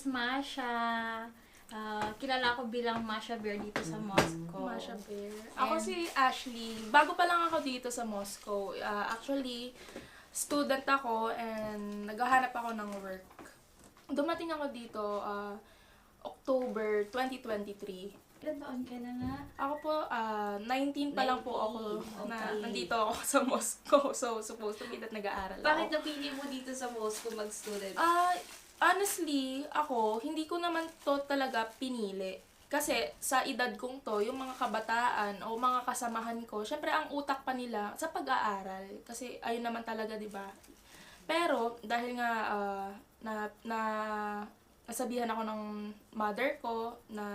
is Masha. Ah, kilala ko bilang Masha Bear dito sa Moscow. Masha Bear. Ako And- si Ashley. Bago pa lang ako dito sa Moscow. Uh, actually, student ako and naghahanap ako ng work. Dumating ako dito uh, October 2023. Ilan taon ka na nga? Ako po, ah, 19 pa lang po ako 19, na okay. nandito ako sa Moscow. So, supposed to be that nag-aaral Bakit ako. napili mo dito sa Moscow mag-student? Ah, honestly, ako, hindi ko naman to talaga pinili. Kasi sa edad kong to, yung mga kabataan o mga kasamahan ko, syempre ang utak pa nila sa pag-aaral. Kasi ayun naman talaga, di ba? Pero, dahil nga ah, na, na, nasabihan ako ng mother ko na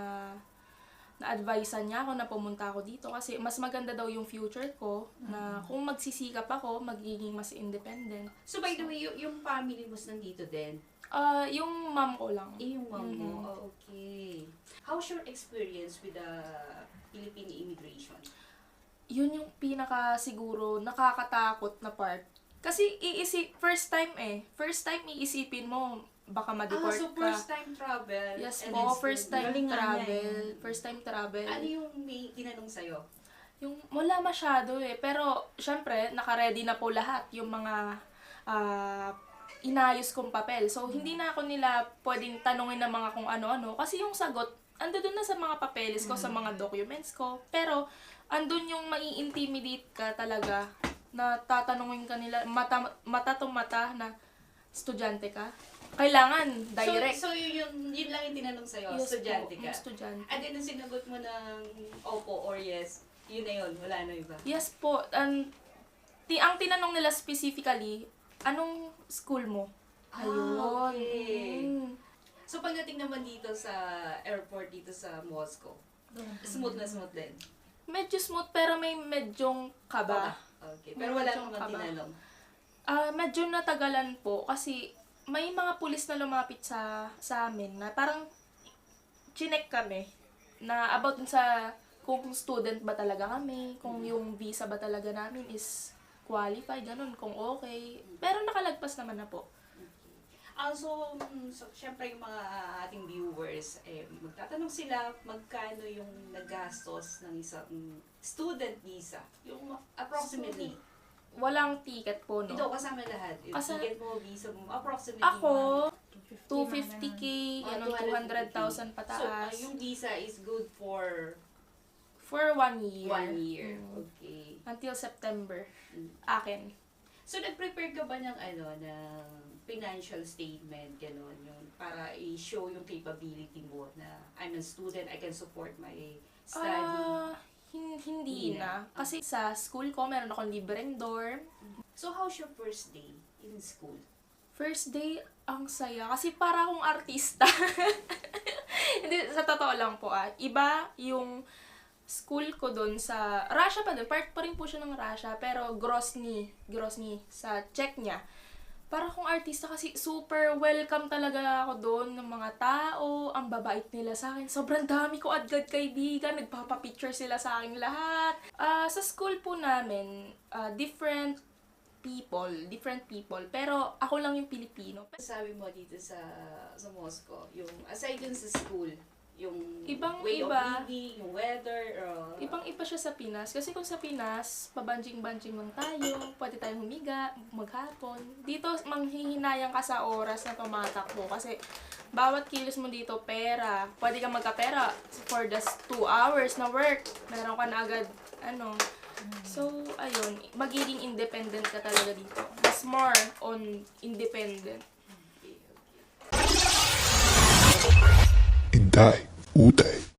na-advisean niya ako na pumunta ako dito kasi mas maganda daw yung future ko na kung magsisikap ako, magiging mas independent. so by the way, yung, yung family mo nandito din? Ah, yung mom ko lang. Eh, yung mom mo? Mhm. Oh, okay. How's your experience with the Philippine immigration? Yun yung pinaka siguro nakakatakot na part. Kasi iisip first time eh. First time iisipin mo baka Ah, ma-deport so ka. first time travel. Yes po, first time Galing travel. First time travel. Ano yung may tinanong sa'yo? Yung wala masyado eh. Pero, syempre, naka-ready na po lahat yung mga ah, inayos kong papel. So, hindi na ako nila pwedeng tanungin ng mga kung ano-ano. Kasi yung sagot, ando dun na sa mga papeles ko, sa mga documents ko. Pero, andun yung mai-intimidate ka talaga na tatanungin ka nila, mata, mata to mata na estudyante ka. Kailangan, direct. So, so yun, yun, yun lang yung tinanong sa'yo, Yes estudyante po, ka? Estudyante. And then, nung sinagot mo ng opo or yes, yun na yun, wala na iba. Yes po. Ang, ti, ang tinanong nila specifically, anong school mo? Ah, okay. Mm. So, pagdating naman dito sa airport dito sa Moscow, smooth na smooth din. Medyo smooth pero may medyong kaba. Okay. Pero wala Medyo namang kaba. tinanong. Ah, medyo natagalan po kasi may mga pulis na lumapit sa sa amin na parang chinek kami na about dun sa kung student ba talaga kami, kung yung visa ba talaga namin is qualified, ganun, kung okay. Pero nakalagpas naman na po. Also, mm, so, syempre yung mga ating viewers, eh, magtatanong sila magkano yung nagastos ng isang student visa. Yung approximately. Walang ticket po, no? Ito, kasama lahat. Yung Kasi- ticket mo, visa mo, approximately. Ako, mga- 250k, mga ganun, 200,000 pataas. So, uh, yung visa is good for For one year. one year. Mm. Okay. Until September. Mm. Akin. So, nag-prepare ka ba ng, ano, ng financial statement, gano'n, yung para i-show yung capability mo na I'm a student, I can support my study. Ah, hin- hindi Hindi na. na. Kasi sa school ko, meron akong libreng dorm. so, how's your first day in school? First day, ang saya. Kasi para akong artista. hindi, sa totoo lang po ah. Iba yung school ko doon sa Russia pa doon. Part pa rin po siya ng Russia. Pero Grozny. Grozny. Sa Czech niya. Para akong artista kasi super welcome talaga ako doon ng mga tao. Ang babait nila sa akin. Sobrang dami ko agad kaibigan. Nagpapapicture sila sa akin lahat. Ah, sa school po namin, ah, different people, different people. Pero ako lang yung Pilipino. Sabi mo dito sa sa Moscow, yung aside dun sa school, yung Ibang way iba. of living, yung weather, uh, Ibang iba siya sa Pinas. Kasi kung sa Pinas, pabanjing-banjing lang tayo. Pwede tayong humiga, maghapon. Dito, manghihinayang ka sa oras na tumatakbo. Kasi bawat kilos mo dito, pera. Pwede kang magkapera for just two hours na work. Meron ka na agad, ano. So, ayun. Magiging independent ka talaga dito. Mas more on independent. 一 Ooh day.